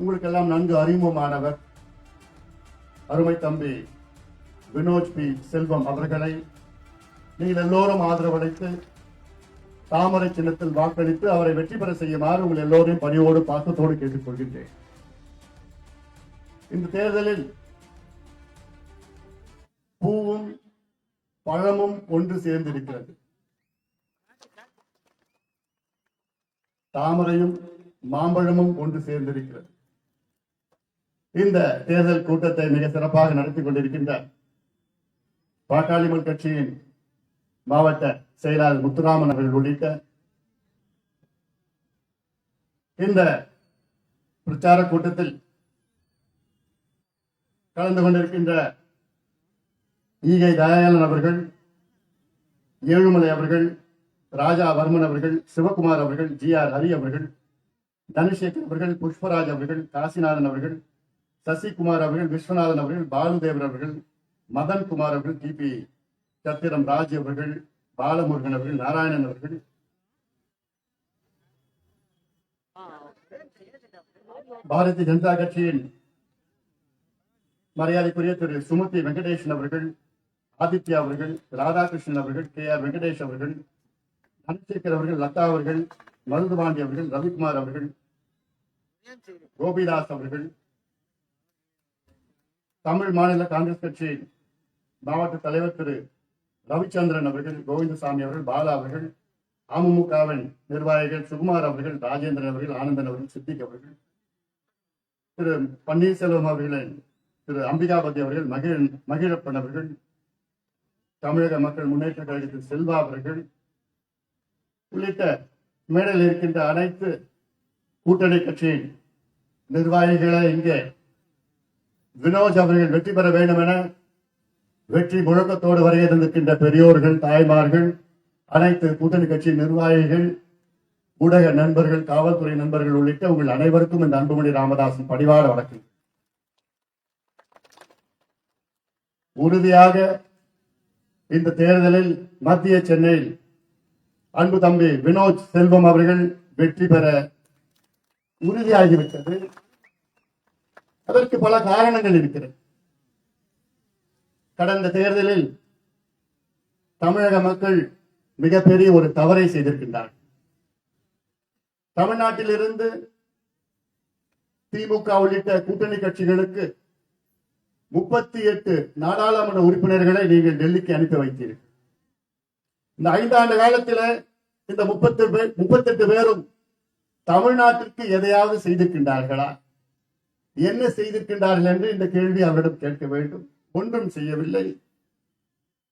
உங்களுக்கெல்லாம் நன்கு அறிமுகமானவர் அருமை தம்பி வினோஜ் பி. செல்வம் அவர்களை நீங்கள் எல்லோரும் ஆதரவளித்து தாமரை சின்னத்தில் வாக்களித்து அவரை வெற்றி பெற செய்யுமாறு உங்கள் எல்லோரையும் பணியோடு பாசத்தோடு கேட்டுக்கொள்கின்றேன் இந்த தேர்தலில் பூவும் பழமும் ஒன்று சேர்ந்திருக்கிறது. தாமரையும் மாம்பழமும் ஒன்று சேர்ந்திருக்கிறது. இந்த தேர்தல் கூட்டத்தை மிக சிறப்பாக நடத்தி கொண்டிருக்கின்ற பாட்டாளிமல் கட்சியின் மாவட்ட செயலாளர் முத்துராமன் அவர்கள் உள்ளிட்ட இந்த பிரச்சார கூட்டத்தில் கலந்து கொண்டிருக்கின்ற ஈகை தயாளன் அவர்கள் ஏழுமலை அவர்கள் ராஜா வர்மன் அவர்கள் சிவகுமார் அவர்கள் ஜி ஆர் ஹரி அவர்கள் தனசேகர் அவர்கள் புஷ்பராஜ் அவர்கள் காசிநாதன் அவர்கள் சசிகுமார் அவர்கள் விஸ்வநாதன் அவர்கள் பாலுதேவர் அவர்கள் மதன் குமார் அவர்கள் டி பி. சத்திரம் ராஜ் அவர்கள் பாலமுருகன் அவர்கள் நாராயணன் அவர்கள். பாரதிய ஜனதா கட்சியின் மரியாதைக்குரிய திரு சுமதி வெங்கடேசன் அவர்கள் ஆதித்யா அவர்கள் ராதாகிருஷ்ணன் அவர்கள் கே. ஆர். வெங்கடேஷ் அவர்கள் தனசேகர் அவர்கள் லதா அவர்கள் மருதுபாண்டி அவர்கள் ரவிக்குமார் அவர்கள் கோபிதாஸ் அவர்கள் தமிழ் மாநில காங்கிரஸ் கட்சி மாவட்ட தலைவர் திரு ரவிச்சந்திரன் அவர்கள் கோவிந்தசாமி அவர்கள் பாலா அவர்கள் அமமுகவின் நிர்வாகிகள் சுகுமார் அவர்கள் ராஜேந்திரன் அவர்கள் ஆனந்தன் அவர்கள் சித்திக் அவர்கள் திரு பன்னீர்செல்வம் அவர்களின் திரு அம்பிகாபதி அவர்கள் மகிழ் மகிழப்பன் அவர்கள் தமிழக மக்கள் முன்னேற்ற கழகத்தின் செல்வா அவர்கள் உள்ளிட்ட மேடையில் இருக்கின்ற அனைத்து கூட்டணி கட்சியின் நிர்வாகிகளை இங்கே வினோஜ் அவர்கள் வெற்றி பெற வேண்டும் என வெற்றி முழக்கத்தோடு வரைய இருந்திருக்கின்ற பெரியோர்கள் தாய்மார்கள் அனைத்து கூட்டணி கட்சி நிர்வாகிகள் ஊடக நண்பர்கள் காவல்துறை நண்பர்கள் உள்ளிட்ட உங்கள் அனைவருக்கும் இந்த அன்புமணி ராமதாசன் பணிவாட வணக்கம். உறுதியாக இந்த தேர்தலில் மத்திய சென்னையில் அன்பு தம்பி வினோத் செல்வம் அவர்கள் வெற்றி பெற உறுதியாகிவிட்டது. அதற்கு பல காரணங்கள் இருக்கிறது. கடந்த தேர்தலில் தமிழக மக்கள் மிகப்பெரிய ஒரு தவறை செய்திருக்கின்றார்கள். தமிழ்நாட்டிலிருந்து திமுக உள்ளிட்ட கூட்டணி கட்சிகளுக்கு முப்பத்தி எட்டு நாடாளுமன்ற உறுப்பினர்களை நீங்கள் டெல்லிக்கு அனுப்பி வைத்தீர்கள். இந்த ஐந்தாண்டு காலத்தில் இந்த முப்பத்தி முப்பத்தெட்டு பேரும் தமிழ்நாட்டிற்கு எதையாவது செய்திருக்கின்றார்களா? என்ன செய்திருக்கின்றார்கள் என்று இந்த கேள்வி அவரிடம் கேட்க வேண்டும். ஒன்றும் செய்யவில்லை.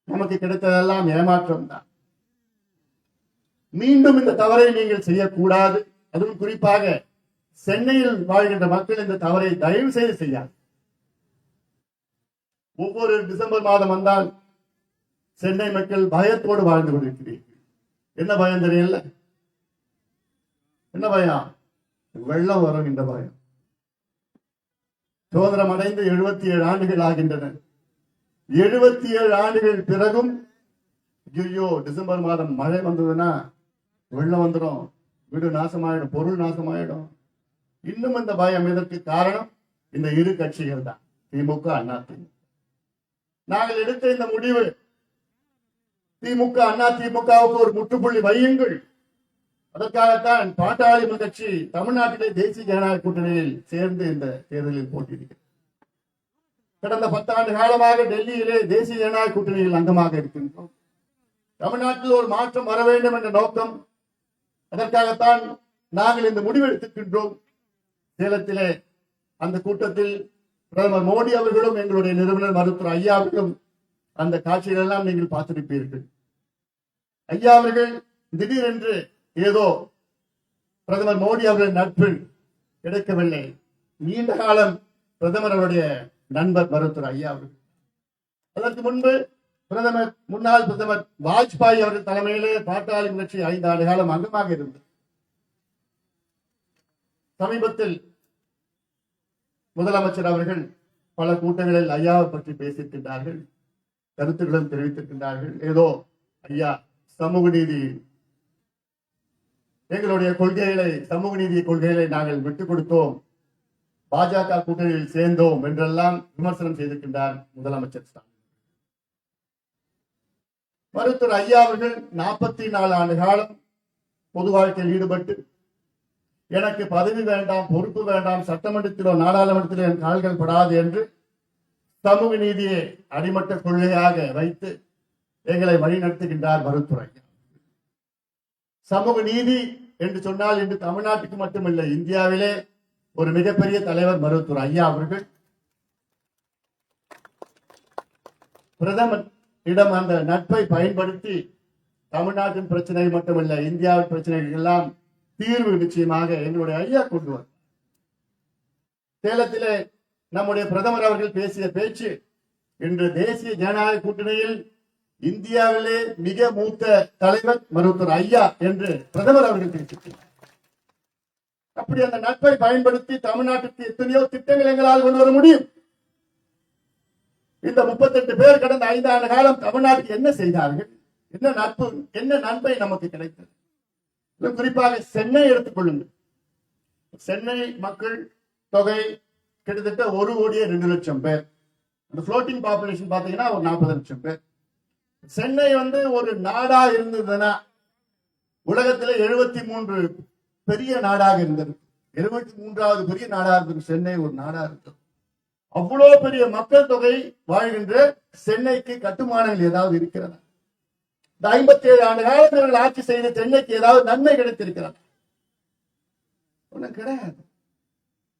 நமக்கு கிடைத்ததெல்லாம் ஏமாற்றம் தான். மீண்டும் இந்த தவறை நீங்கள் செய்யக்கூடாது. அதுவும் குறிப்பாக சென்னையில் வாழ்கின்ற மக்கள் இந்த தவறை தயவு செய்து செய்யாது. ஒவ்வொரு டிசம்பர் மாதம் வந்தால் சென்னை மக்கள் பயத்தோடு வாழ்ந்து கொண்டிருக்கிறீர்கள். என்ன பயம் தெரியல என்ன பயம்? வெள்ளம் வரும் இந்த பயம். சுதந்திரம் அடைந்து எழுபத்தி ஏழு ஆண்டுகள் ஆகின்றன. எழுபத்தி ஏழு ஆண்டுகள் பிறகும் ஐயோ டிசம்பர் மாதம் மழை வந்ததுன்னா வெள்ளம் வந்துடும். வீடு நாசமாயிடும் பொருள் நாசமாயிடும். இன்னும் இந்த பயம் இதற்கு காரணம் இந்த இரு கட்சிகள் தான் திமுக அண்ணா திமுக நாங்கள் எடுத்த இந்த முடிவு திமுக அண்ணா திமுகவுக்கு ஒரு முற்றுப்புள்ளி வையுங்கள். அதற்காகத்தான் பாட்டாளி கட்சி தமிழ்நாட்டிலே தேசிய ஜனநாயக கூட்டணியில் சேர்ந்து இந்த தேர்தலில் போட்டியிடுகிறது. கடந்த பத்தாண்டு காலமாக டெல்லியிலே தேசிய ஜனநாயக கூட்டணியில் அங்கமாக இருக்கின்றோம். தமிழ்நாட்டில் ஒரு மாற்றம் வர வேண்டும் என்ற நோக்கம் அதற்காகத்தான் நாங்கள் இந்த முடிவெடுத்திருக்கின்றோம். சேலத்திலே அந்த கூட்டத்தில் பிரதமர் மோடி அவர்களும் எங்களுடைய நிறுவனர் மருத்துவர் ஐயா அவர்களும் அந்த காட்சிகள் எல்லாம் நீங்கள் பார்த்திருப்பீர்கள். ஐயா அவர்கள் திடீரென்று ஏதோ பிரதமர் மோடி அவர்களின் நட்பு கிடைக்கவில்லை நீண்ட காலம் பிரதமர் அவருடைய நண்பர் மருத்துவர் ஐயா அவர்கள். அதற்கு முன்பு பிரதமர் முன்னாள் பிரதமர் வாஜ்பாய் அவர்கள் தலைமையிலே பாட்டாளி கட்சி ஐந்து ஆண்டு காலம் அங்கமாக இருந்தது. சமீபத்தில் முதலமைச்சர் அவர்கள் பல கூட்டங்களில் ஐயாவை பற்றி பேசியிருக்கின்றார்கள் கருத்துக்களும் தெரிவித்திருக்கின்றார்கள். ஏதோ ஐயா சமூக நீதி எங்களுடைய கொள்கைகளை சமூக நீதி கொள்கைகளை நாங்கள் விட்டுக் கொடுத்தோம். பாஜக கூட்டணியில் சேர்ந்தோம் என்றெல்லாம் விமர்சனம் செய்திருக்கின்றார் முதலமைச்சர் ஸ்டாலின். மருத்துவர் ஐயா அவர்கள் நாற்பத்தி நாலு ஆண்டு காலம் பொது வாழ்க்கையில் ஈடுபட்டு எனக்கு பதவி வேண்டாம் பொறுப்பு வேண்டாம் சட்டமன்றத்திலோ நாடாளுமன்றத்திலோ என் கால்கள் படாது என்று சமூக நீதியை அடிமட்ட கொள்கையாக வைத்து எங்களை வழிநடத்துகின்றார் மருத்துவர் ஐயா. சமூக நீதி என்று சொன்னால் இன்று தமிழ்நாட்டுக்கு மட்டுமில்லை இந்தியாவிலே ஒரு மிகப்பெரிய தலைவர் மருத்துவர் ஐயா அவர்கள். பிரதமர் இடம் அந்த நட்பை பயன்படுத்தி தமிழ்நாட்டின் பிரச்சனை மட்டுமல்ல இந்தியாவின் பிரச்சனைகள் எல்லாம் தீர்வு நிச்சயமாக எங்களுடைய ஐயா கொண்டு வரும் சேலத்திலே நம்முடைய பிரதமர் அவர்கள் பேசிய பேச்சு இன்று தேசிய ஜனநாயக கூட்டணியில் இந்தியாவிலே மிக மூத்த தலைவர் மருத்துவர் ஐயா என்று பிரதமர் அவர்கள் பேசியிருக்கிறார் அப்படி அந்த நட்பை பயன்படுத்தி தமிழ்நாட்டுக்கு எத்தனையோ திட்டங்கள் எங்களால் கொண்டு வர முடியும். இந்த 38 பேர் கடந்த ஐந்து ஆண்டு காலம் தமிழ்நாட்டுக்கு என்ன செய்தார்கள்? என்ன நட்பு என்ன நன்மை நமக்கு கிடைத்தது? குறிப்பாக சென்னை எடுத்துக்கொள்ளுங்கள் சென்னை மக்கள் தொகை கிட்டத்தட்ட ஒரு கோடியே ரெண்டு லட்சம் பேர். அந்த ஃப்ளோட்டிங் பாப்புலேஷன் பாத்தீங்கன்னா ஒரு நாற்பது லட்சம் பேர். சென்னை வந்து ஒரு நாடா இருந்ததுன்னா உலகத்துல எழுபத்தி மூன்று பெரிய நாடாக இருந்தது. எழுபத்தி மூன்றாவது பெரிய நாடா இருந்தது. சென்னை ஒரு நாடா இருந்தது. அவ்வளவு பெரிய மக்கள் தொகை வாழ்கின்ற சென்னைக்கு கட்டுமானங்கள் ஏதாவது இருக்கிறதா? இந்த ஐம்பத்தி ஏழு ஆண்டு காலத்தில் ஆட்சி செய்த சென்னைக்கு ஏதாவது நன்மை கிடைத்திருக்கிறது? ஒண்ணும் கிடையாது.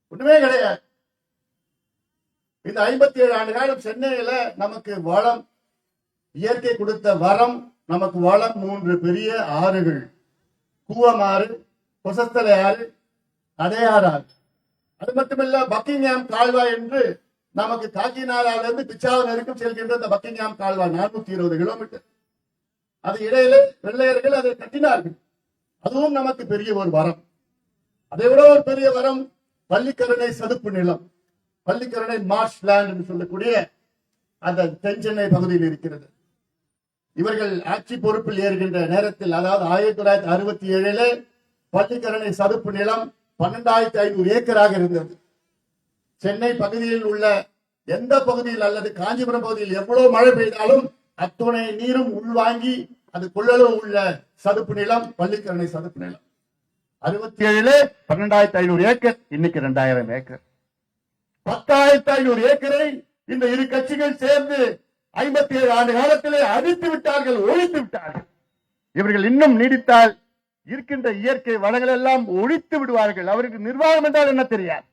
ஒண்ணுமே கிடையாது. இந்த ஐம்பத்தி ஏழு ஆண்டு காலம் சென்னையில நமக்கு வளம் இயற்கை கொடுத்த வரம் நமக்கு வளம் மூன்று பெரிய ஆறுகள். கூவமாறு கொசஸ்தலை ஆறு அடையாறு ஆறு அது மட்டுமில்ல பக்கிங்ஹாம் கால்வாய் என்று நமக்கு காக்கிநாடால இருந்து பிச்சாவரம் வரைக்கும் செல்கின்ற இந்த பக்கிங்ஹாம் கால்வாய் நானூத்தி இருபது கிலோமீட்டர். அது இடையில வெள்ளையர்கள் அதை கட்டினார்கள். அதுவும் நமக்கு பெரிய ஒரு வரம். அதை விட ஒரு பெரிய வரம் பள்ளிக்கரணை சதுப்பு நிலம். பள்ளிக்கரணை மார்ஷ் லேண்ட் என்று சொல்லக்கூடிய அந்த தென்சென்னை பகுதியில் இருக்கிறது. இவர்கள் ஆட்சி பொறுப்பில் ஏறுகின்ற நேரத்தில் அதாவது ஆயிரத்தி தொள்ளாயிரத்தி அறுபத்தி ஏழிலே பள்ளிக்கரணை சதுப்பு நிலம் பன்னெண்டாயிரத்தி ஐநூறு ஏக்கராக இருந்தது. சென்னை பகுதியில் உள்ள எந்த பகுதியில் அல்லது காஞ்சிபுரம் பகுதியில் எவ்வளவு மழை பெய்தாலும் அத்துணை நீரும் உள்வாங்கி அது கொள்ளளவு உள்ள சதுப்பு நிலம் பள்ளிக்கரணை சதுப்பு நிலம். அறுபத்தி ஏழுல பன்னெண்டாயிரத்தி ஐநூறு ஏக்கர் இன்னைக்கு ரெண்டாயிரம் ஏக்கர். பத்தாயிரத்தி ஐநூறு ஏக்கரை இந்த இரு கட்சிகள் சேர்ந்து ஐம்பத்தி ஏழு ஆண்டு காலத்திலே அழித்து விட்டார்கள் ஒழித்து விட்டார்கள். இவர்கள் இன்னும் நீடித்தால் இருக்கின்ற இயற்கை வளங்கள் எல்லாம் ஒழித்து விடுவார்கள். அவருக்கு நிர்வாகம் என்றால் என்ன தெரியாது?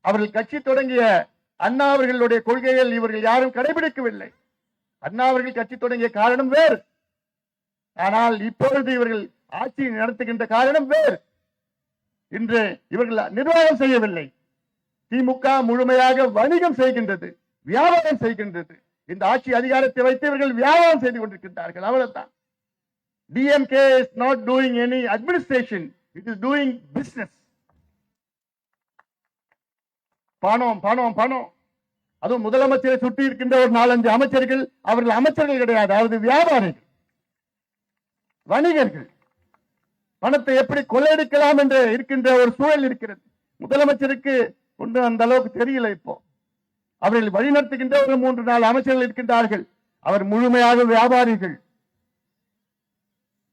அவர்கள் கட்சி தொடங்கிய அண்ணா அவர்களுடைய கொள்கைகள் இவர்கள் யாரும் கடைபிடிக்கவில்லை. அண்ணா அவர்கள் கட்சி தொடங்கிய காரணம் வேறு. ஆனால் இப்பொழுது இவர்கள் ஆட்சி நடத்துகின்ற காரணம் வேறு. இன்று இவர்கள் நிர்வாகம் செய்யவில்லை. திமுக முழுமையாக வணிகம் செய்கின்றது. வியாபாரம் செய்கின்றது. இந்த ஆட்சி அதிகாரத்தை வைத்து இவர்கள் வியாபாரம் செய்து கொண்டிருக்கின்றார்கள். அவ்வளவுதான். DMK is not doing any administration it is doing business பணம் பணம் பணம். அதுவும் முதலமைச்சரை சுற்றி இருக்கின்ற ஒரு நாலஞ்சு அமைச்சர்கள். அவர்கள் அமைச்சர்கள் கிடையாது. அதாவது வியாபாரிகள். வணிகர்கள். பணத்தை எப்படி கொள்ளையடிக்கலாம் என்று இருக்கின்ற ஒரு சூழல் இருக்கிறது. முதலமைச்சருக்கு ஒன்றும் அந்த அளவுக்கு தெரியல இப்போ. அவர்கள் வழிநடத்துகின்ற ஒரு மூன்று நாள் அமைச்சர்கள் இருக்கின்றார்கள். அவர் முழுமையாக வியாபாரிகள்.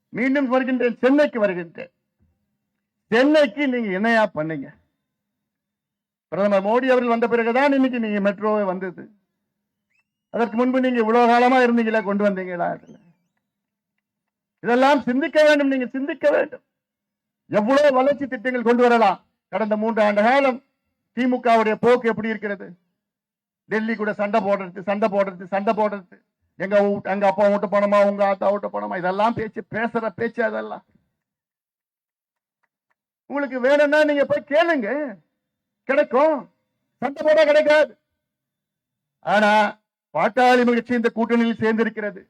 மீண்டும் வருகின்றேன் சென்னைக்கு வருகின்றேன். சென்னைக்கு நீங்க இணையா பண்ணீங்க? பிரதமர் மோடி அவர்கள் வந்த பிறகுதான் இன்னைக்கு நீங்க மெட்ரோவே வந்தது. அதற்கு முன்பு நீங்க இவ்வளவு காலமா இருந்தீங்களா கொண்டு வந்தீங்களா? இதெல்லாம் சிந்திக்க வேண்டும் நீங்க சிந்திக்க வேண்டும். எவ்வளவு வளர்ச்சி திட்டங்கள் கொண்டு வரலாம்? கடந்த மூன்று ஆண்டு காலம் திமுகவுடைய போக்கு எப்படி இருக்கிறது? டெல்லி கூட சண்டை போடுறது சண்டை போடுறது சண்டை போடுறது. எங்க வீட்டு- எங்க அப்பா விட்டு போனோமா உங்க ஆத்தா விட்டு போனோமா இதெல்லாம் பேச்சு பேசுற பேச்சு அதெல்லாம். உங்களுக்கு வேணும்னா நீங்க போய் கேளுங்க. கிடைக்கும். சண்டை போட கிடைக்காது. ஆனா பாட்டாளி மகிழ்ச்சி இந்த கூட்டணியில் சேர்ந்திருக்கிறது.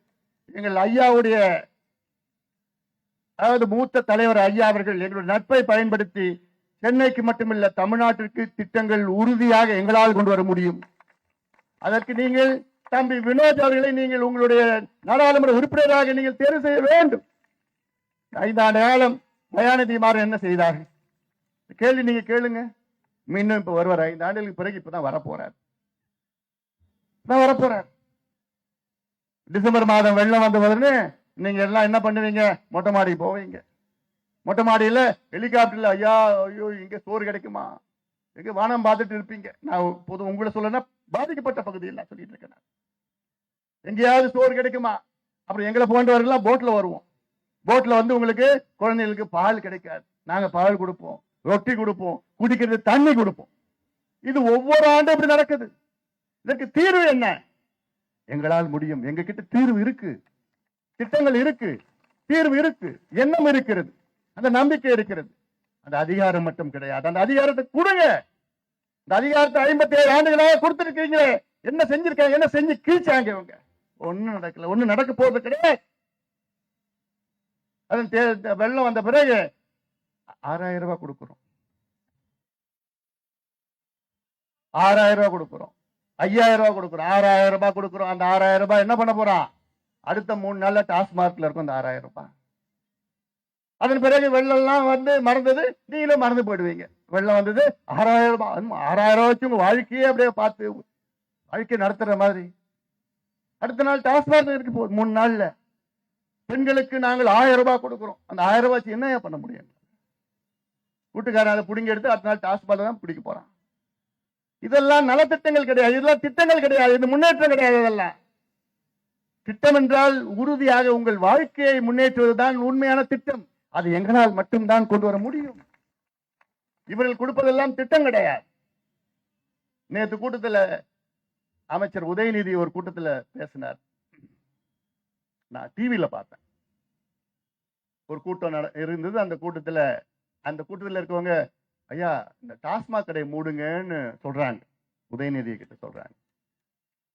எங்கள் ஐயாவுடைய அதாவது மூத்த தலைவர் ஐயா அவர்கள் எங்களுடைய நட்பை பயன்படுத்தி சென்னைக்கு மட்டுமில்ல தமிழ்நாட்டிற்கு திட்டங்கள் உறுதியாக எங்களால் கொண்டு வர முடியும். அதற்கு நீங்கள் தம்பி வினோத் அவர்களை நீங்கள் உங்களுடைய நாடாளுமன்ற உறுப்பினராக நீங்கள் தேர்வு செய்ய வேண்டும். ஐந்தாண்டு காலம் தயாநிதி மாறன் என்ன செய்தார்கள் கேள்வி நீங்க கேளுங்க. மீண்டும் இப்ப வருவார் ஐந்து ஆண்டுகளுக்கு பிறகு இப்பதான் வரப்போறார். இப்பதான் வரப்போறார். டிசம்பர் மாதம் வெள்ளம் வந்த உடனே நீங்க எல்லாம் என்ன பண்ணுவீங்க? மொட்டை மாடிக்கு போவீங்க. மொட்டை மாடியில ஹெலிகாப்டர்ல ஐயா ஐயோ இங்க சோறு கிடைக்குமா? எங்க வானம் பார்த்துட்டு இருப்பீங்க. நான் பொது உங்களை சொல்லனா பாதிக்கப்பட்ட பகுதியில் எல்லாம் சொல்லிட்டு இருக்கேன் எங்கேயாவது சோறு கிடைக்குமா? அப்புறம் எங்களை போன்றவர்கள்லாம் போட்ல வருவோம். போட்ல வந்து உங்களுக்கு குழந்தைகளுக்கு பால் கிடைக்காது. நாங்க பால் கொடுப்போம் ரொட்டி கொடுப்போம் குடிக்கிறது தண்ணி கொடுப்போம். இது ஒவ்வொரு ஆண்டும் இப்படி நடக்குது. இதற்கு தீர்வு என்ன? எங்களால் முடியும். எங்க கிட்ட தீர்வு இருக்கு. திட்டங்கள் இருக்கு. தீர்வு இருக்கு. எண்ணம் இருக்கிறது. அந்த நம்பிக்கை இருக்கிறது. அந்த அதிகாரம் மட்டும் கிடையாது. அந்த அதிகாரத்தை கொடுங்க. இந்த அதிகாரத்தை ஐம்பத்தி ஏழு ஆண்டுகளாக கொடுத்துருக்கீங்களே என்ன செஞ்சிருக்காங்க என்ன செஞ்சு கீழ்ச்சாங்க இவங்க? ஒண்ணும் நடக்கல. ஒண்ணும் நடக்க போறது கிடையாது. அதன் வெள்ளம் வந்த பிறகு ஆறாயிரம் ரூபாய் கொடுக்குறோம். ஆறாயிரம் ரூபாய் கொடுக்குறோம். ஐயாயிரம் ரூபாய் கொடுக்குறோம். ஆறாயிரம் ரூபாய் கொடுக்குறோம். அந்த ஆறாயிரம் ரூபாய் என்ன பண்ண போறான் அடுத்த மூணு நாள்ல டாஸ்மார்க்ல இருக்கும் அந்த ஆறாயிரம் ரூபாய். அதன் பிறகு வெள்ளம் எல்லாம் வந்து மறந்தது. நீங்களும் மறந்து போயிடுவீங்க. வெள்ளம் வந்தது. ஆறாயிரம் ரூபாய் அதுவும் ஆறாயிரம் ரூபாய் வச்சு உங்க வாழ்க்கையே அப்படியே பார்த்து வாழ்க்கை நடத்துற மாதிரி. அடுத்த நாள் டாஸ்மார்க் இருக்கு போகுது மூணு நாள்ல. பெண்களுக்கு நாங்கள் ஆயிரம் ரூபாய் கொடுக்குறோம். அந்த ஆயிரம் ரூபாய் வச்சு என்ன பண்ண முடியும்? வீட்டுக்காரன் அதை பிடிங்கி எடுத்து அடுத்த நாள் டாஸ்மார்க் தான் பிடிக்க போறான். இதெல்லாம் நலத்திட்டங்கள் கிடையாது. இதெல்லாம் திட்டங்கள் கிடையாது. இது முன்னேற்றம் கிடையாது இதெல்லாம். திட்டம் என்றால் உறுதியாக உங்கள் வாழ்க்கையை முன்னேற்றுவதுதான் உண்மையான திட்டம். அது எங்களால் மட்டும்தான் கொண்டு வர முடியும். இவர்கள் கொடுப்பதெல்லாம் திட்டம் கிடையாது. நேற்று கூட்டத்துல அமைச்சர் உதயநிதி ஒரு கூட்டத்துல பேசினார். நான் டிவியில பார்த்தேன். ஒரு கூட்டம் இருந்தது. அந்த கூட்டத்துல அந்த கூட்டத்துல இருக்கவங்க ஐயா இந்த டாஸ்மாக் கடை மூடுங்கன்னு சொல்றாங்க. உதயநிதி கிட்ட சொல்றாங்க.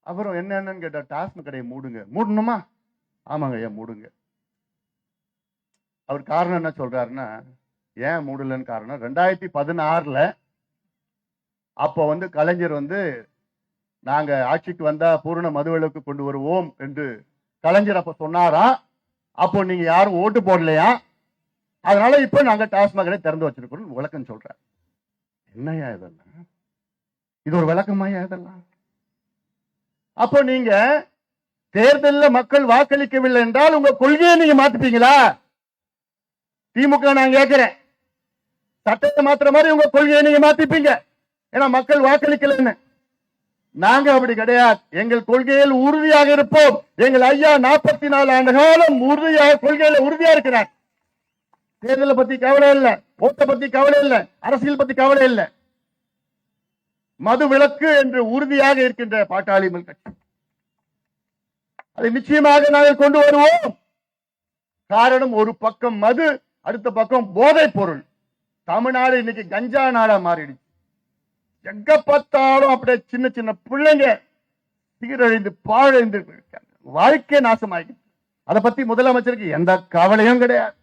அப்புறம் என்னென்னு கேட்டா டாஸ்மாக் கடையை மூடுங்க. மூடணுமா? ஆமாங்க ஐயா மூடுங்க. அவர் காரணம் என்ன சொல்றாருன்னா ஏன் மூடலன்னு காரணம் ரெண்டாயிரத்தி பதினாறுல அப்போ வந்து கலைஞர் வந்து நாங்கள் ஆட்சிக்கு வந்தால் பூரண மதுவிலக்கு கொண்டு வருவோம் என்று கலைஞர் அப்போ சொன்னாராம் அப்போ நீங்க யாரும் ஓட்டு போடலையா? அதனால இப்ப நாங்க டாஸ்மாக் திறந்து வச்சிருக்கிறோம் விளக்கம் சொல்கிறேன் என்னையா இதெல்லாம்? இது ஒரு விளக்கமாயா இதெல்லாம்? அப்போ நீங்க தேர்தலில் மக்கள் வாக்களிக்கவில்லை என்றால் உங்க கொள்கையை நீங்க மாத்துப்பீங்களா? திமுக நான் கேட்கிறேன். சட்டத்தை மாத்துற மாதிரி உங்க கொள்கையை நீங்க மாத்திப்பீங்க. ஏன்னா மக்கள் வாக்களிக்கலன்னு. நாங்க அப்படி கிடையாது. எங்கள் கொள்கையில் உறுதியாக இருப்போம். எங்கள் ஐயா நாற்பத்தி நாலு ஆண்டு காலம் உறுதியாக கொள்கையில உறுதியா இருக்கிறார். தேர்தலை பத்தி கவலை இல்ல. ஓட்டை பத்தி கவலை இல்ல. அரசியல் பத்தி கவலை இல்ல. மது விலக்கு என்று உறுதியாக இருக்கின்ற பாட்டாளி கட்சி. அதை நிச்சயமாக நாங்கள் கொண்டு வருவோம். காரணம் ஒரு பக்கம் மது அடுத்த பக்கம் போதைப் பொருள். தமிழ்நாடு இன்னைக்கு கஞ்சா நாடா மாறிடுச்சு. எங்க பார்த்தாலும் அப்படியே சின்ன சின்ன பிள்ளைங்க சீரழிந்து பாழழிந்து இருக்காங்க. வாழ்க்கை நாசமாகி அதை பத்தி முதலமைச்சருக்கு எந்த கவலையும் கிடையாது.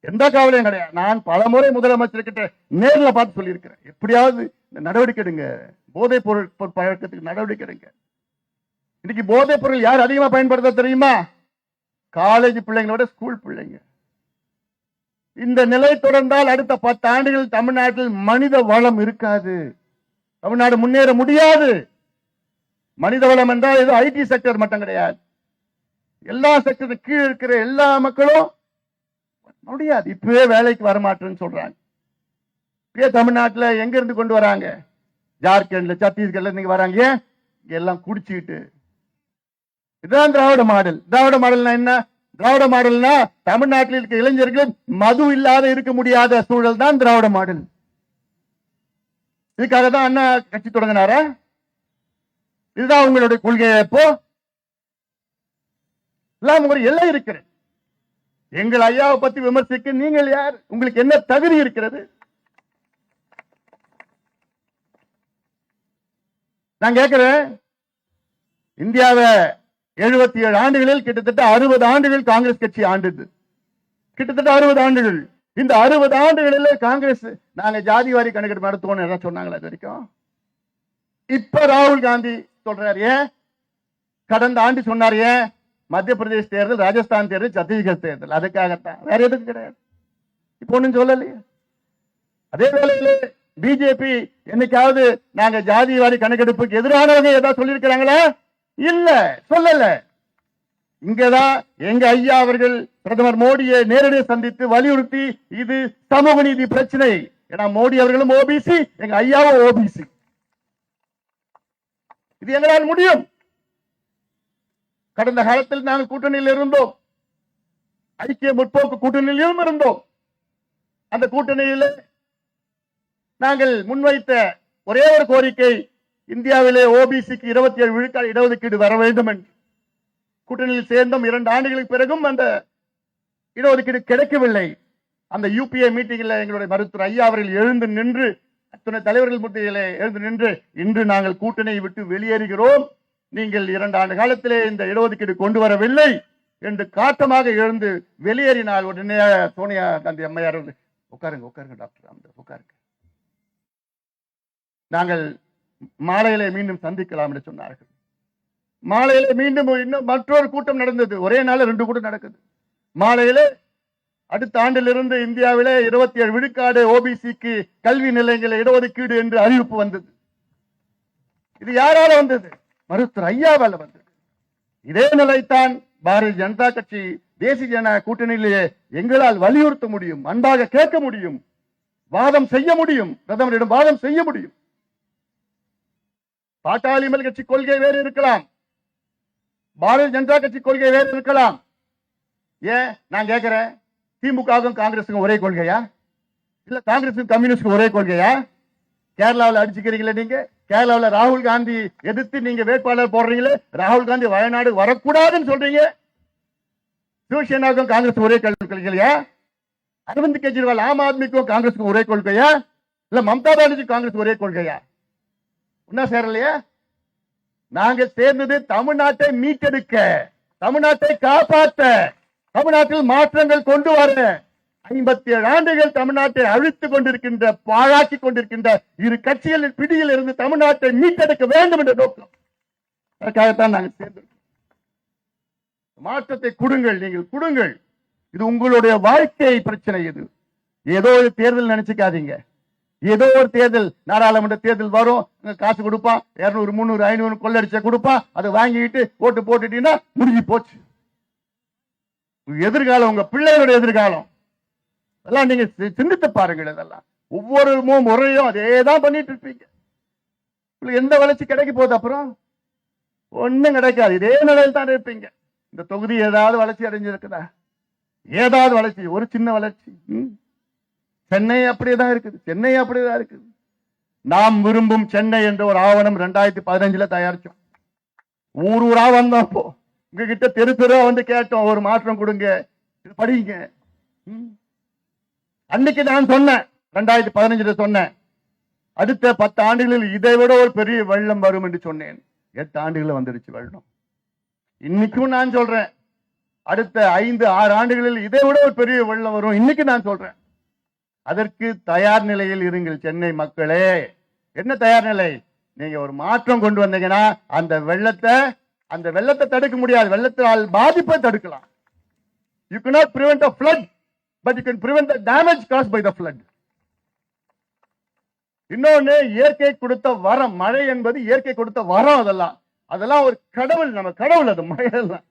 எந்த கவலையும் கிடையாது. நான் பலமுறை முதலமைச்சர்கிட்ட நேர்ல பார்த்து சொல்லியிருக்கிறேன். எப்படியாவது இந்த நடவடிக்கை எடுங்க. போதைப் பொருள் பழக்கத்துக்கு நடவடிக்கை எடுங்க. இன்னைக்கு போதைப் பொருள் யார் அதிகமா பயன்படுத்த தெரியுமா? காலேஜ் பிள்ளைங்களோட ஸ்கூல் பிள்ளைங்க. இந்த நிலை தொடர்ந்தால் அடுத்த பத்து ஆண்டுகள் தமிழ்நாட்டில் மனித வளம் இருக்காது. தமிழ்நாடு முன்னேற முடியாது. மனித வளம் என்றால் ஏதோ ஐடி செக்டர் மட்டும் கிடையாது. எல்லா செக்டர் கீழே இருக்கிற எல்லா மக்களும் முடியாது. இப்பவே வேலைக்கு வரமாட்டேன்னு சொல்றாங்க. இப்பயே தமிழ்நாட்டுல எங்க இருந்து கொண்டு வராங்க? ஜார்க்கண்ட்ல சத்தீஸ்கர்ல இன்னைக்கு வராங்க. ஏன்? இங்க எல்லாம் குடிச்சுக்கிட்டு. இதுதான் திராவிட மாடல். திராவிட மாடல்னா என்ன? திராவிட மாடல்னா தமிழ்நாட்டில் இருக்க இளைஞர்கள் மது இல்லாத இருக்க முடியாத சூழல் தான் திராவிட மாடல். இதுக்காக தான் அண்ணா கட்சி தொடங்கினாரா? இதுதான் உங்களுடைய கொள்கை எப்போ எல்லாம் ஒரு எல்லை இருக்கிறது. எங்கள் ஐயாவை பத்தி விமர்சிக்க நீங்கள் யார்? உங்களுக்கு என்ன தகுதி இருக்கிறது? நான் கேட்கிறேன் இந்தியாவை எழுபத்தி ஏழு ஆண்டுகளில் கிட்டத்தட்ட அறுபது ஆண்டுகள் காங்கிரஸ் கட்சி ஆண்டுது. கிட்டத்தட்ட அறுபது ஆண்டுகள். இந்த அறுபது ஆண்டுகளில் காங்கிரஸ் நாங்க ஜாதி வாரி கணக்கெடுப்பு நடத்துவோம் எதாவது சொன்னாங்களா இது வரைக்கும்? இப்ப ராகுல் காந்தி சொல்றாரு ஏன் கடந்த ஆண்டு சொன்னார் ஏன் மத்திய பிரதேச தேர்தல் ராஜஸ்தான் தேர்தல் சத்தீஸ்கர் தேர்தல். அதுக்காகத்தான். வேற எதுவும் கிடையாது. இப்போ ஒண்ணும் சொல்லலையே. அதே வேளையில் பிஜேபி என்னைக்காவது நாங்க ஜாதிவாரி கணக்கெடுப்புக்கு எதிரானவங்க ஏதாவது சொல்லியிருக்கிறாங்களா? இல்ல சொல்லல. இங்கதான் எங்க ஐயா அவர்கள் பிரதமர் மோடியை நேரடியாக சந்தித்து வலியுறுத்தி இது சமூக நீதி பிரச்சனை. ஏன்னா மோடி அவர்களும் ஓபிசி எங்க ஐயாவும் ஓபிசி இது எங்களால் முடியும். கடந்த காலத்தில் நாங்கள் கூட்டணியில் இருந்தோம். ஐக்கிய முற்போக்கு கூட்டணியிலும் இருந்தோம். அந்த கூட்டணியில் நாங்கள் முன்வைத்த ஒரே ஒரு கோரிக்கை இந்தியாவிலே ஓபிசிக்கு இருபத்தி ஏழு விழுக்காடு இடஒதுக்கீடு வர வேண்டும் என்று கூட்டணியில் சேர்ந்தும் இரண்டு ஆண்டுகளுக்கு பிறகும் அந்த இடஒதுக்கீடு கிடைக்கவில்லை. அந்த யூபிஏ மீட்டிங்கில் எங்களுடைய மருத்துவர் ஐயா அவர்கள் எழுந்து நின்று அத்துணை தலைவர்கள் முத்தியிலே எழுந்து நின்று இன்று நாங்கள் கூட்டணியை விட்டு வெளியேறுகிறோம். நீங்கள் இரண்டு ஆண்டு காலத்திலே இந்த இடஒதுக்கீடு கொண்டு வரவில்லை என்று காட்டமாக எழுந்து வெளியேறினால் உடனே சோனியா காந்தி அம்மையார் வந்து, உட்காருங்க உட்காருங்க டாக்டர் ராமதாஸ் உட்காருங்க. நாங்கள் மாலையிலே மீண்டும் சந்திக்கலாம் என்று சொன்னார்கள். மாலையில மீண்டும் இன்னும் மற்றொரு கூட்டம் நடந்தது. ஒரே நாள் ரெண்டு கூட்டம் நடக்குது. மாலையில அடுத்த ஆண்டிலிருந்து இந்தியாவிலே இருபத்தி ஏழு விழுக்காடு ஓபிசிக்கு கல்வி நிலையங்களில் இடஒதுக்கீடு என்று அறிவிப்பு வந்தது. இது யாரால வந்தது? மருத்துவர் ஐயாவால வந்தது. இதே நிலைத்தான் பாரதிய ஜனதா கட்சி தேசிய ஜன கூட்டணியிலேயே எங்களால் வலியுறுத்த முடியும் அன்பாக கேட்க முடியும் வாதம் செய்ய முடியும் பிரதமரிடம் வாதம் செய்ய முடியும். பாட்டாளிமல் கட்சி கொள்கை வேறு இருக்கலாம். பாரதிய ஜனதா கட்சி கொள்கை வேறு இருக்கலாம். ஏன் நான் கேட்கிறேன் திமுகவுக்கும் காங்கிரஸுக்கும் ஒரே கொள்கையா? இல்ல காங்கிரஸுக்கும் கம்யூனிஸ்டுக்கும் ஒரே கொள்கையா? கேரளாவில் அடிச்சுக்கிறீங்களே நீங்க? கேரளாவில் ராகுல் காந்தி எதிர்த்து நீங்க வேட்பாளர் போடுறீங்களே? ராகுல் காந்தி வயநாடு வரக்கூடாதுன்னு சொல்றீங்க. சிவசேனாவுக்கும் காங்கிரஸ் ஒரே கொள்கையா? அரவிந்த் கெஜ்ரிவால் ஆம் ஆத்மிக்கும் காங்கிரஸுக்கும் ஒரே கொள்கையா? இல்ல மம்தா பானர்ஜி காங்கிரஸ் ஒரே கொள்கையா? ஒன்னா சேரலையா? நாங்க சேர்ந்தது தமிழ்நாட்டை மீட்டெடுக்க தமிழ்நாட்டை காப்பாற்ற தமிழ்நாட்டில் மாற்றங்கள் கொண்டு வர ஐம்பத்தி ஏழு ஆண்டுகள் தமிழ்நாட்டை அழித்துக் கொண்டிருக்கின்ற பாழாக்கி கொண்டிருக்கின்ற இரு கட்சிகளின் பிடியில் இருந்து தமிழ்நாட்டை மீட்டெடுக்க வேண்டும் என்ற நோக்கம். அதற்காகத்தான் நாங்கள் சேர்ந்திருக்கோம். மாற்றத்தை கொடுங்கள் நீங்கள் கொடுங்கள். இது உங்களுடைய வாழ்க்கை பிரச்சனை இது. ஏதோ ஒரு தேர்தல் நினைச்சுக்காதீங்க. ஏதோ ஒரு தேர்தல் நாடாளுமன்ற தேர்தல் வரும் காசு கொடுப்பான் இருநூறு முந்நூறு ஐநூறு கொள்ளடிச்ச கொடுப்பான் அதை வாங்கிட்டு ஓட்டு போட்டுட்டீங்கன்னா முடிஞ்சு போச்சு. எதிர்காலம் உங்க பிள்ளைகளோட எதிர்காலம். அதெல்லாம் நீங்க சி- சிந்தித்து பாருங்கள் இதெல்லாம். ஒவ்வொரு முறையும் அதே தான் பண்ணிட்டு இருப்பீங்க. எந்த வளர்ச்சி கிடைக்க போகுது அப்புறம்? ஒண்ணும் கிடைக்காது. இதே நிலையில் தான் இருப்பீங்க. இந்த தொகுதி ஏதாவது வளர்ச்சி அடைஞ்சிருக்குதா? ஏதாவது வளர்ச்சி ஒரு சின்ன வளர்ச்சி சென்னை சென்னை அப்படியேதான் இருக்குது. சென்னை அப்படியேதான் இருக்குது. நாம் விரும்பும் சென்னை என்ற ஒரு ஆவணம் ரெண்டாயிரத்தி பதினஞ்சுல தயாரிச்சோம். ஊர் ஊரா வந்தோம் அப்போ உங்ககிட்ட தெரு தெருவா வந்து கேட்டோம். ஒரு மாற்றம் கொடுங்க. இது படிங்க. அன்னைக்கு நான் சொன்னேன். ரெண்டாயிரத்தி பதினஞ்சுல சொன்னேன். அடுத்த பத்து ஆண்டுகளில் இதை விட ஒரு பெரிய வெள்ளம் வரும் என்று சொன்னேன். எட்டு ஆண்டுகளில் வந்துடுச்சு வெள்ளம். இன்னைக்கும் நான் சொல்றேன். அடுத்த ஐந்து ஆறு ஆண்டுகளில் இதை விட ஒரு பெரிய வெள்ளம் வரும். இன்னைக்கு நான் சொல்றேன். அதற்கு தயார் நிலையில் இருங்கள் சென்னை மக்களே. என்ன தயார் நிலை? நீங்க ஒரு மாற்றம் கொண்டு வந்தீங்கன்னா அந்த வெள்ளத்தை அந்த வெள்ளத்தை தடுக்க முடியாது. வெள்ளத்தால் பாதிப்பை தடுக்கலாம். You cannot prevent a flood but you can prevent the damage cause by the flood. இன்னொன்னு இயற்கை கொடுத்த வரம். மழை என்பது இயற்கை கொடுத்த வரம் அதெல்லாம். அதெல்லாம் ஒரு கடவுள் நம்ம கடவுள் அது மழையெல்லாம்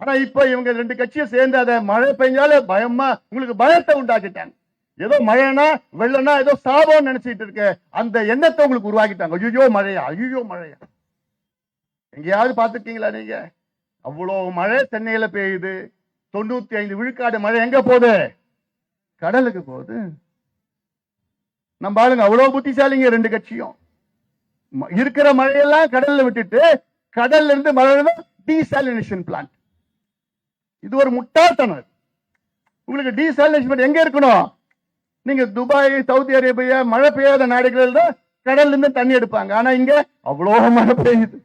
ஆனா இப்ப இவங்க ரெண்டு கட்சியும் சேர்ந்து அதை மழை பெஞ்சாலே பயமா உங்களுக்கு பயத்தை உண்டாக்கிட்டாங்க. ஏதோ மழைனா வெள்ளனா ஏதோ சாபம் நினைச்சிட்டு இருக்க அந்த எண்ணத்தை உங்களுக்கு உருவாக்கிட்டாங்க. ஐயோ மழையா ஐயோ மழையா. எங்கேயாவது பார்த்துருக்கீங்களா நீங்க? அவ்வளவு மழை சென்னையில பெய்யுது. தொண்ணூத்தி ஐந்து விழுக்காடு மழை எங்க போகுது? கடலுக்கு போகுது. நம்ம ஆளுங்க அவ்வளவு புத்திசாலிங்க ரெண்டு கட்சியும். இருக்கிற மழையெல்லாம் கடல்ல விட்டுட்டு கடல்ல இருந்து மழை டீசாலினேஷன் பிளான்ட் இது ஒரு முட்டாள்தனம். உங்களுக்கு டீசாலினேஷன் எங்க இருக்கணும்? நீங்க துபாய் சவுதி அரேபியா மழை பெய்யாத நாடுகளில் தான் கடல்ல இருந்து தண்ணி எடுப்பாங்க. ஆனா இங்க அவ்வளோ மழை பெய்யுது.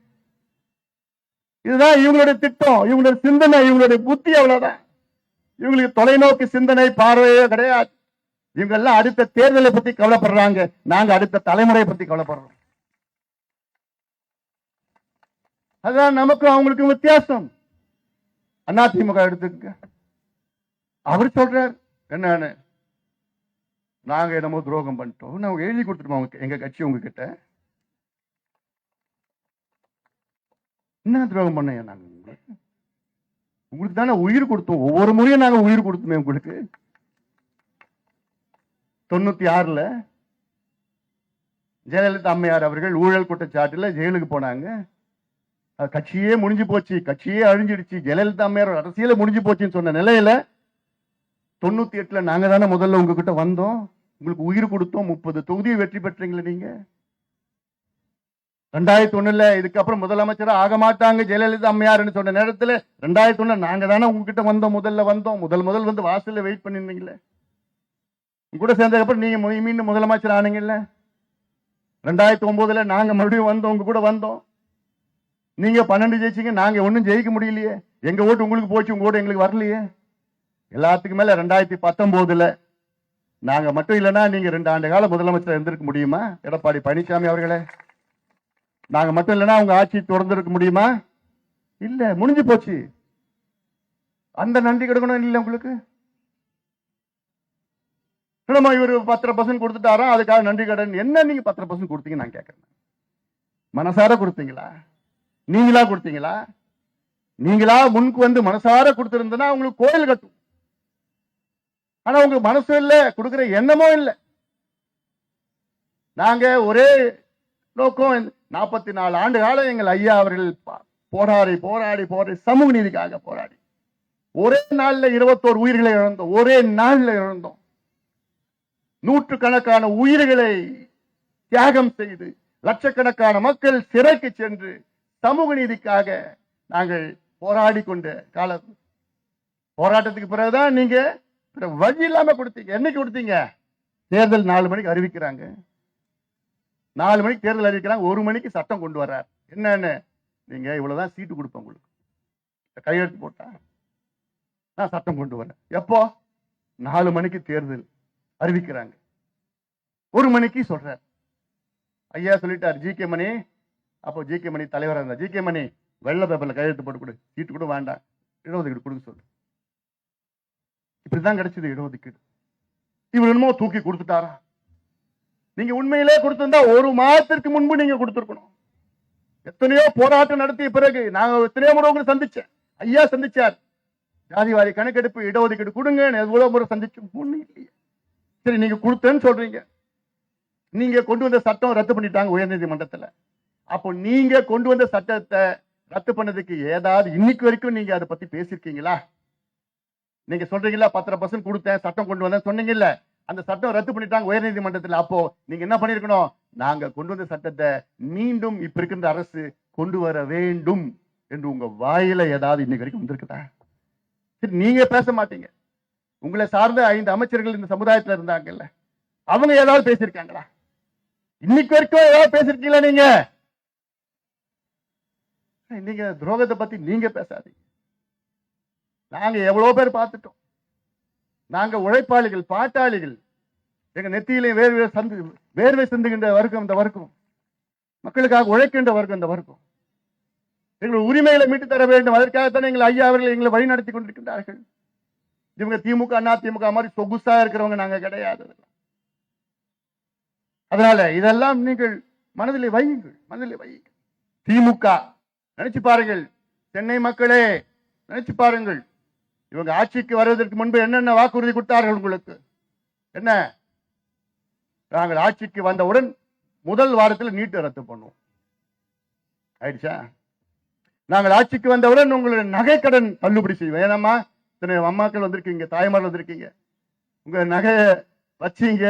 இதுதான் இவங்களுடைய திட்டம். இவங்களுடைய சிந்தனை இவங்களுடைய புத்தி அவ்வளவுதான். இவங்களுக்கு தொலைநோக்கு சிந்தனை பார்வையே கிடையாது. இவங்க எல்லாம் அடுத்த தேர்தலை பத்தி கவலைப்படுறாங்க. நாங்க அடுத்த தலைமுறையை பத்தி கவலைப்படுறோம். அதான் நமக்கும் அவங்களுக்கும் வித்தியாசம். அதிமுக எடுத்துக்க அவர் சொல்றார் என்னன்னு? நாங்க என்னமோ துரோகம் பண்ணிட்டோம். நாங்க எழுதி கொடுத்துருவோம் அவங்க எங்க கட்சி உங்ககிட்ட? என்ன துரோகம் பண்ணையா நாங்க? உங்களுக்கு? உங்களுக்கு தானே உயிர் கொடுத்தோம். ஒவ்வொரு முறையும் நாங்க உயிர் கொடுத்தோமே உங்களுக்கு. தொண்ணூத்தி ஆறுல ஜெயலலிதா அம்மையார் அவர்கள் ஊழல் குற்றச்சாட்டில் ஜெயிலுக்கு போனாங்க. கட்சியே முடிஞ்சு போச்சு. கட்சியே அழிஞ்சிடுச்சு. ஜெயலலிதா அம்மையார் அரசியலே முடிஞ்சு போச்சுன்னு சொன்ன நிலையில தொண்ணூத்தி எட்டுல நாங்க தானே முதல்ல உங்ககிட்ட வந்தோம். உங்களுக்கு உயிர் கொடுத்தோம். முப்பது தொகுதியை வெற்றி பெற்றீங்களே நீங்க. ரெண்டாயிரத்தி ஒண்ணுல இதுக்கப்புறம் முதலமைச்சரா ஆக மாட்டாங்க. ஜெயலலிதா அம்மையார்னு சொன்ன நேரத்துல ரெண்டாயிரத்தி ஒண்ணு நாங்க தானே உங்ககிட்ட வந்தோம். முதல்ல வந்தோம். முதல் முதல் வந்து வாசல்ல வெயிட் பண்ணிருந்தீங்களே உங்க கூட சேர்ந்ததுக்கப்புறம் நீங்க மீண்டும் முதலமைச்சர் ஆனீங்கல்ல. ரெண்டாயிரத்தி ஒன்பதுல நாங்க மறுபடியும் வந்தோம். உங்க கூட வந்தோம். நீங்க பன்னெண்டு ஜெயிச்சீங்க. நாங்க ஒன்றும் ஜெயிக்க முடியலையே. எங்க ஓட்டு உங்களுக்கு போச்சு. உங்க ஓட்டு எங்களுக்கு வரலையே. எல்லாத்துக்கும் மேல ரெண்டாயிரத்தி பத்தொன்பதுல நாங்க மட்டும் இல்லைன்னா நீங்க ரெண்டு ஆண்டு கால முதலமைச்சர் இருந்திருக்க முடியுமா? எடப்பாடி பழனிசாமி அவர்களே. நாங்க மட்டும் இல்லைன்னா உங்க ஆட்சி தொடர்ந்திருக்க முடியுமா? இல்ல முடிஞ்சு போச்சு. அந்த நன்றி கொடுக்கணும் இல்ல உங்களுக்கு? என்னம்மா இவர் பத்தரை பர்சன்ட் கொடுத்துட்டாரோ? அதுக்காக நன்றி கடன். என்ன நீங்க பத்தரை பர்சன்ட் கொடுத்தீங்க நான் கேட்கறேன் மனசார கொடுத்தீங்களா? நீங்களா கொடுத்தீங்களா? நீங்களா முன்க்கு வந்து மனசார கொடுத்திருந்தனா உங்களுக்கு கோயில் கட்டும். ஆனா உங்க மனசு இல்ல கொடுக்குற எண்ணமோ இல்ல. நாங்க ஒரே நோக்கம் நாற்பத்தி நாலு ஆண்டு காலம் எங்கள் ஐயா அவர்கள் போராடி போராடி போராடி சமூக நீதிக்காக போராடி. ஒரே நாள்ல இருபத்தோரு உயிர்களை இழந்தோம். ஒரே நாள்ல இழந்தோம் நூற்றுக்கணக்கான உயிர்களை தியாகம் செய்து லட்சக்கணக்கான மக்கள் சிறைக்கு சென்று சமூக நீதிக்காக நாங்கள் போராடி கொண்ட கால போராட்டத்துக்கு பிறகுதான் நீங்க வழி இல்லாம கொடுத்தீங்க. என்னைக்கு கொடுத்தீங்க? தேர்தல் நாலு மணிக்கு அறிவிக்கிறாங்க. நாலு மணிக்கு தேர்தல் அறிவிக்கிறாங்க. ஒரு மணிக்கு சட்டம் கொண்டு வர்றார். என்னன்னு? நீங்க இவ்வளவுதான் சீட்டு கொடுப்போம் உங்களுக்கு. கையெழுத்து போட்டா நான் சட்டம் கொண்டு வரேன். எப்போ? நாலு மணிக்கு தேர்தல் அறிவிக்கிறாங்க. ஒரு மணிக்கு சொல்றார். ஐயா சொல்லிட்டார் ஜி. கே. மணி. அப்போ ஜி. கே. மணி தலைவராக இருந்தார். ஜி. கே. மணி வெள்ள பேப்பர்ல கையெழுத்து போட்டு கொடு. சீட்டு கூட வேண்டாம். இடஒதுக்கீடு கொடுக்க சொல்லு. இப்படிதான் கிடைச்சது இடஒதுக்கீடு. இவர் என்னமோ தூக்கி கொடுத்துட்டாரா? நீங்க உண்மையிலே கொடுத்திருந்தா ஒரு மாதத்திற்கு முன்பு நீங்க கொடுத்துருக்கணும். எத்தனையோ போராட்டம் நடத்திய பிறகு நாங்க எத்தனையோ முறை உங்களை சந்திச்சேன். ஐயா சந்திச்சார். ஜாதிவாரி கணக்கெடுப்பு இடஒதுக்கீடு கொடுங்க எவ்வளவு முறை சந்திச்சோம். ஒண்ணு இல்லையே. சரி நீங்க கொடுத்தேன்னு சொல்றீங்க. நீங்க கொண்டு வந்த சட்டம் ரத்து பண்ணிட்டாங்க உயர்நீதிமன்றத்துல. அப்போ நீங்க கொண்டு வந்த சட்டத்தை ரத்து பண்ணதுக்கு ஏதாவது இன்னைக்கு வரைக்கும் நீங்க அதை பத்தி பேசிருக்கீங்களா நீங்க சொல்றீங்களா பத்தரை பர்சன்ட் கொடுத்தேன் சட்டம் கொண்டு வந்தேன் சொன்னீங்கல்ல அந்த சட்டம் ரத்து பண்ணிட்டாங்க உயர்நீதிமன்றத்தில். அப்போ நீங்க என்ன பண்ணிருக்கணும்? நாங்க கொண்டு வந்த சட்டத்தை மீண்டும் இப்ப இருக்கின்ற அரசு கொண்டு வர வேண்டும் என்று உங்க வாயில ஏதாவது இன்னைக்கு வரைக்கும் வந்திருக்குதா? சரி நீங்க பேச மாட்டீங்க. உங்களை சார்ந்த ஐந்து அமைச்சர்கள் இந்த சமுதாயத்துல இருந்தாங்கல்ல அவங்க ஏதாவது பேசியிருக்காங்களா? இன்னைக்கு வரைக்கும் ஏதாவது பேசிருக்கீங்களா நீங்க? நீங்க துரோகத்தை பத்தி நீங்க பேசாதீங்க. நாங்க எவ்வளோ பேர் பார்த்துட்டோம். நாங்க உழைப்பாளிகள் பாட்டாளிகள். எங்க நெத்தியிலே வேர்வை சந்து வேர்வை சிந்துகின்ற வர்க்கம் இந்த வர்க்கம். மக்களுக்காக உழைக்கின்ற வர்க்கம் இந்த வர்க்கம். எங்கள் உரிமைகளை மீட்டு தர வேண்டும். அதற்காகத்தான் எங்கள் ஐயா அவர்கள் எங்களை வழி நடத்தி கொண்டிருக்கின்றார்கள். இவங்க திமுக அண்ணா திமுக மாதிரி சொகுசா இருக்கிறவங்க நாங்க கிடையாது. அதனால இதெல்லாம் நீங்கள் மனதில் வையுங்கள். மனதில் வையுங்கள். திமுக நினைச்சு பாருங்கள். சென்னை மக்களே நினைச்சு பாருங்கள். இவங்க ஆட்சிக்கு வருவதற்கு முன்பு என்னென்ன வாக்குறுதி கொடுத்தார்கள் உங்களுக்கு? என்ன? நாங்கள் ஆட்சிக்கு வந்தவுடன் முதல் வாரத்தில் நீட்டு ரத்து பண்ணுவோம். ஆயிடுச்சா? நாங்கள் ஆட்சிக்கு வந்தவுடன் உங்களுடைய நகைக்கடன் தள்ளுபடி செய்வோம். ஏனம்மா இத்தனை அம்மாக்கள் வந்திருக்கீங்க தாய்மார்கள் வந்திருக்கீங்க. உங்க நகையை வச்சீங்க.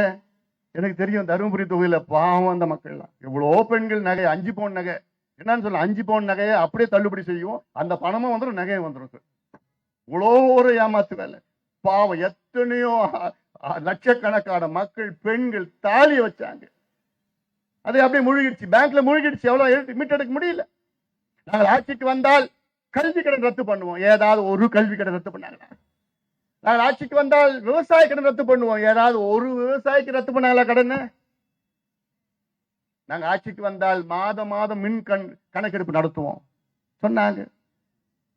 எனக்கு தெரியும் தருமபுரி தொகுதியில் பாவம் அந்த மக்கள்லாம். எவ்வளோ பெண்கள் நகை அஞ்சு பவுன் நகை. என்னன்னு சொல்ல அஞ்சு பவுன் நகையை அப்படியே தள்ளுபடி செய்யும். அந்த பணமும் வந்துடும் நகையை வந்துடும் சார் இவ்வளோ ஒரு ஏமாத்து வேலை பாவம் எத்தனையோ லட்சக்கணக்கான மக்கள் பெண்கள் தாலி வச்சாங்க. அது அப்படியே முழுகிடுச்சு. பேங்க்ல முழுகிடுச்சு. எவ்வளவு மீட்டெடுக்க முடியல. நாங்கள் ஆட்சிக்கு வந்தால் கல்வி கடன் ரத்து பண்ணுவோம். ஏதாவது ஒரு கல்வி கடன் ரத்து பண்ணாங்களா? நாங்கள் ஆட்சிக்கு வந்தால் விவசாய கடன் ரத்து பண்ணுவோம். ஏதாவது ஒரு விவசாயிக்கு ரத்து பண்ணாங்களா கடன்? நாங்க ஆட்சிக்கு வந்தால் மாதம் மாதம் மின் கண் கணக்கெடுப்பு நடத்துவோம். சொன்னாங்க.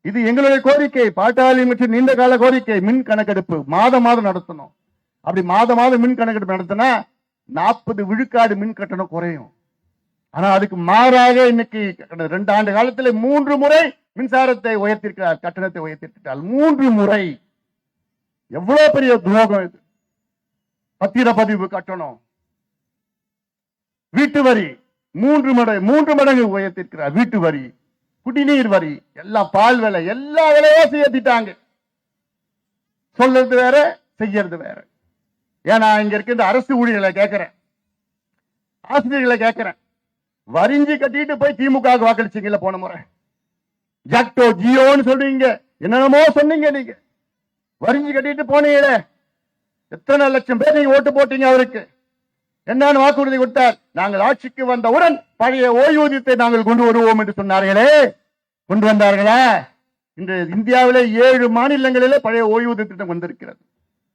இது எங்களுடைய கோரிக்கை. பாட்டாளி மற்றும் நீண்ட கால கோரிக்கை. மின் கணக்கெடுப்பு. மாதம் மாதம் நடத்தணும். அப்படி மாத மாதம் மின் கணக்கெடுப்பு நடத்தினா நாற்பது விழுக்காடு மின் கட்டணம் குறையும். ஆனா அதுக்கு மாறாக இன்னைக்கு ரெண்டு ஆண்டு காலத்துல மூன்று முறை மின்சாரத்தை உயர்த்திருக்கிறார் கட்டணத்தை உயர்த்திருக்கிறார் மூன்று முறை. எவ்வளவு பெரிய துரோகம் இது. பத்திரப்பதிவு கட்டணம். வீட்டு வரி. மூன்று மடங்கு மூன்று மடங்கு உயர்த்திருக்கிறார் வீட்டு வரி. குடிநீர் வரி எல்லாம் பால் விலை எல்லா விலையும் சேர்த்திட்டாங்க சொல்றது வேற செய்யறது வேற. ஏன்னா இங்க இருக்கின்ற அரசு ஊழியர்களை கேட்கிறேன். ஆசிரியர்களை கேட்கிறேன். வரிஞ்சு கட்டிட்டு போய் திமுக க்கு வாக்களிச்சீங்கல்ல போன முறை. ஜக்டோ ஜியோன்னு சொல்றீங்க. என்னென்னமோ சொன்னீங்க நீங்க. வரிஞ்சு கட்டிட்டு போனீங்களே. எத்தனை லட்சம் பேர் நீங்க ஓட்டு போட்டீங்க அவருக்கு? என்னன்னு வாக்குறுதி கொடுத்தார். நாங்கள் ஆட்சிக்கு வந்தவுடன் பழைய ஓய்வூதியத்தை நாங்கள் கொண்டு வருவோம் என்று சொன்னார்களே. கொண்டு வந்தார்களா? இன்று இந்தியாவிலே ஏழு மாநிலங்களிலே பழைய ஓய்வூதிய திட்டம் வந்திருக்கிறது.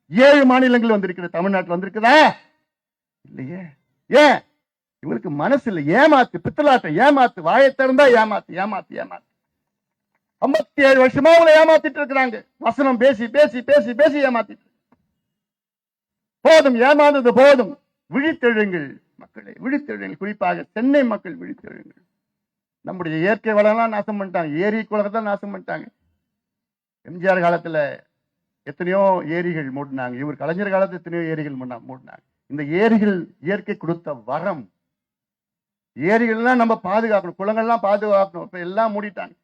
ஏழு மாநிலங்கள் வந்திருக்கிறது. தமிழ்நாட்டில் வந்திருக்குதா? இல்லையே. ஏன்? இவருக்கு மனசு இல்லை ஏமாத்து பித்தலாட்டம் ஏமாத்து வாயை திறந்தா ஏமாத்து ஏமாத்து ஏமாத்து. ஐம்பத்தி ஏழு வருஷமா அவங்களை ஏமாத்திட்டு இருக்கிறாங்க. வசனம் பேசி பேசி பேசி பேசி ஏமாத்திட்டு. போதும் ஏமாந்தது போதும். விழித்தெழுங்கள் மக்களை விழித்தெழுங்கள். குறிப்பாக சென்னை மக்கள் விழித்தெழுங்கள். நம்முடைய இயற்கை வளம்லாம் நாசம் பண்ணிட்டாங்க. ஏரி குளத்தை நாசம் பண்ணிட்டாங்க. எம்ஜிஆர் காலத்துல எத்தனையோ ஏரிகள் மூடினாங்க. இவர் கலைஞர் காலத்துல எத்தனையோ ஏரிகள் மூடினாங்க. இந்த ஏரிகள் இயற்கை கொடுத்த வரம். ஏரிகள்லாம் நம்ம பாதுகாக்கணும். குளங்கள்லாம் பாதுகாக்கணும். இப்போ எல்லாம் மூடிட்டாங்க.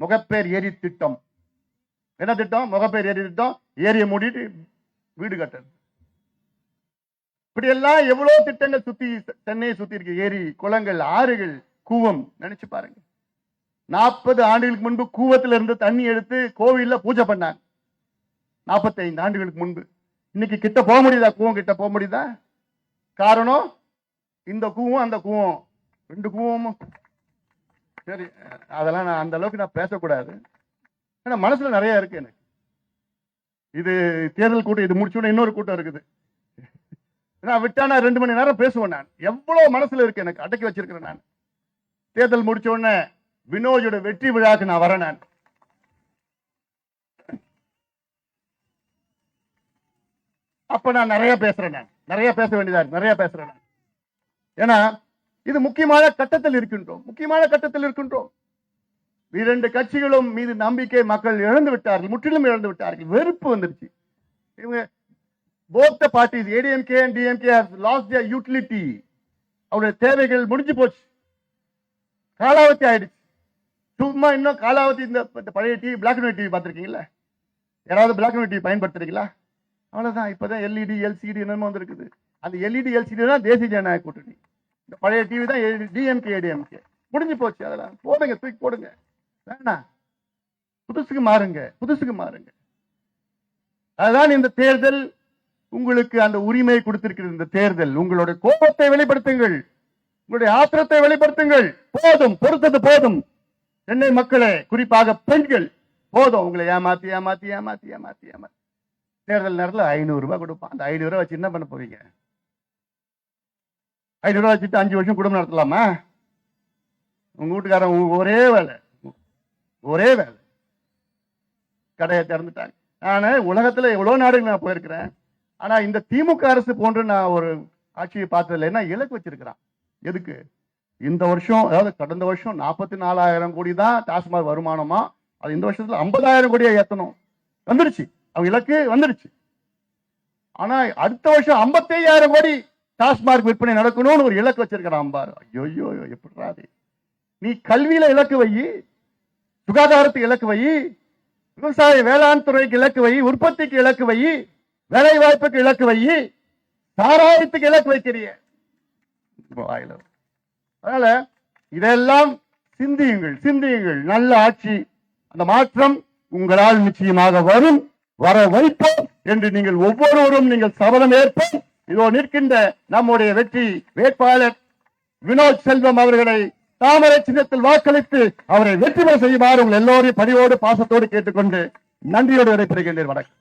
முகப்பேர் ஏரி திட்டம். என்ன திட்டம்? முகப்பேர் ஏரி திட்டம். ஏரியை மூடிட்டு வீடு கட்டுறது. இப்படியெல்லாம் எவ்வளவு திட்டங்கள் சுத்தி சென்னையை சுத்தி இருக்கு. ஏரி குளங்கள் ஆறுகள் கூவம். நினைச்சு பாருங்க. நாற்பது ஆண்டுகளுக்கு முன்பு கூவத்துல இருந்து தண்ணி எடுத்து கோவில்ல பூஜை பண்ணாங்க. நாற்பத்தைந்து ஆண்டுகளுக்கு முன்பு. இன்னைக்கு கிட்ட போக முடியுதா? கூவம் கிட்ட போக முடியுதா? காரணம் இந்த கூவம் அந்த கூவம். ரெண்டு கூவமும். சரி அதெல்லாம் நான் அந்த அளவுக்கு நான் பேசக்கூடாது. ஏன்னா மனசுல நிறைய இருக்கு எனக்கு. இது தேர்தல் கூட்டம் இது முடிச்ச உடனே இன்னொரு கூட்டம் இருக்குது. நான் விட்டா நான் ரெண்டு மணி நேரம் பேசுவேன் நான். எவ்வளவு மனசுல இருக்கு எனக்கு? அடக்கி வச்சிருக்கிறேன் நான். தேர்தல் முடிச்ச உடனே வினோஜோட வெற்றி விழாக்கு நான் வரேன் நான். அப்ப நான் நிறைய பேசுறேன் நான். நிறைய பேச வேண்டியதா இருக்கு. நிறைய பேசுறேன் நான். ஏன்னா இது முக்கியமான கட்டத்தில் இருக்கின்றோம். முக்கியமான கட்டத்தில் இருக்கின்றோம். இரண்டு கட்சிகளும் மீது நம்பிக்கை மக்கள் இழந்து விட்டார்கள் முற்றிலும் இழந்து விட்டார்கள். வெறுப்பு வந்துருச்சு. இவங்க both the parties ADMK and DMK have lost their utility அவருடைய தேவைகள் முடிஞ்சு போச்சு. காலாவதி ஆயிடுச்சு. சும்மா இன்னும் காலாவதி இந்த பழைய TV black and white TV பார்த்துருக்கீங்களா யாராவது பிளாக் அண்ட் ஒயிட் டிவி பயன்படுத்துறீங்களா? அவ்வளவுதான். இப்பதான் எல்இடி எல்சிடி என்னமோ வந்திருக்குது. அந்த எல்இடி எல்சிடி தான் தேசிய ஜனநாயக கூட்டணி. இந்த பழைய டிவி தான் டிஎம்கே ஏடிஎம்கே முடிஞ்சு போச்சு அதெல்லாம். போடுங்க தூக்கி போடுங்க. வேணாம் புதுசுக்கு மாறுங்க. புதுசுக்கு மாறுங்க. அதுதான் இந்த தேர்தல் உங்களுக்கு அந்த உரிமை கொடுத்திருக்கிறது இந்த தேர்தல். உங்களுடைய கோபத்தை வெளிப்படுத்துங்கள். உங்களுடைய ஆத்திரத்தை வெளிப்படுத்துங்கள். போதும் பொறுத்தது போதும். சென்னை மக்களே குறிப்பாக பெண்கள் போதும். உங்களை ஏமாத்தி ஏமாத்தி ஏமாத்தி ஏமாத்தி ஏமாத்தி. தேர்தல் நேரத்தில் ஐநூறு ரூபாய் கொடுப்பான். அந்த ஐநூறு ரூபாய் வச்சு என்ன பண்ண போறீங்க? ஐநூறு ரூபாய் வச்சுட்டு அஞ்சு வருஷம் குடும்பம் நடத்தலாமா? உங்க வீட்டுக்காரன் ஒரே வேலை. ஒரே வேலை. கடையை திறந்துட்டாங்க. ஆனா உலகத்துல எவ்வளவு நாடுகள் நான் போயிருக்கிறேன்? ஆனா இந்த திமுக அரசு போன்று நான் ஒரு ஆட்சியை பார்த்ததில்லை. என்ன? இலக்கு வச்சிருக்கிறான். எதுக்கு? இந்த வருஷம் அதாவது கடந்த வருஷம் நாற்பத்தி நாலாயிரம் கோடி தான் டாஸ்மாக் வருமானமா? அது இந்த வருஷத்துல ஐம்பதாயிரம் கோடியா ஏத்தணும். வந்துருச்சு. அவங்க இலக்கு வந்துருச்சு. ஆனா அடுத்த வருஷம் ஐம்பத்தையாயிரம் கோடி டாஸ்மாக் விற்பனை நடக்கணும்னு ஒரு இலக்கு வச்சிருக்கிறான் பாரு ஐயோ எப்படிடா நீ கல்வியில இலக்கு வை. சுகாதாரத்துக்கு இலக்கு வை. விவசாய வேளாண் துறைக்கு இலக்கு வை. உற்பத்திக்கு இலக்கு வை. வேலை வாய்ப்புக்கு இலக்கு வை. சாராயத்துக்கு இலக்கு வைக்கிறிய அதனால இதெல்லாம் சிந்தியுங்கள் சிந்தியுங்கள். நல்ல ஆட்சி. அந்த மாற்றம் உங்களால் நிச்சயமாக வரும். வர வைப்போம் என்று நீங்கள் ஒவ்வொருவரும் நீங்கள் சபதம் ஏற்போம். இதோ நிற்கின்ற நம்முடைய வெற்றி வேட்பாளர் வினோத் செல்வம் அவர்களை தாமரை சின்னத்தில் வாக்களித்து அவரை வெற்றி பெற செய்யுமாறு உங்கள் எல்லோரையும் பணியோடு பாசத்தோடு கேட்டுக்கொண்டு நன்றியோடு விடைபெறுகின்றேன். வணக்கம்.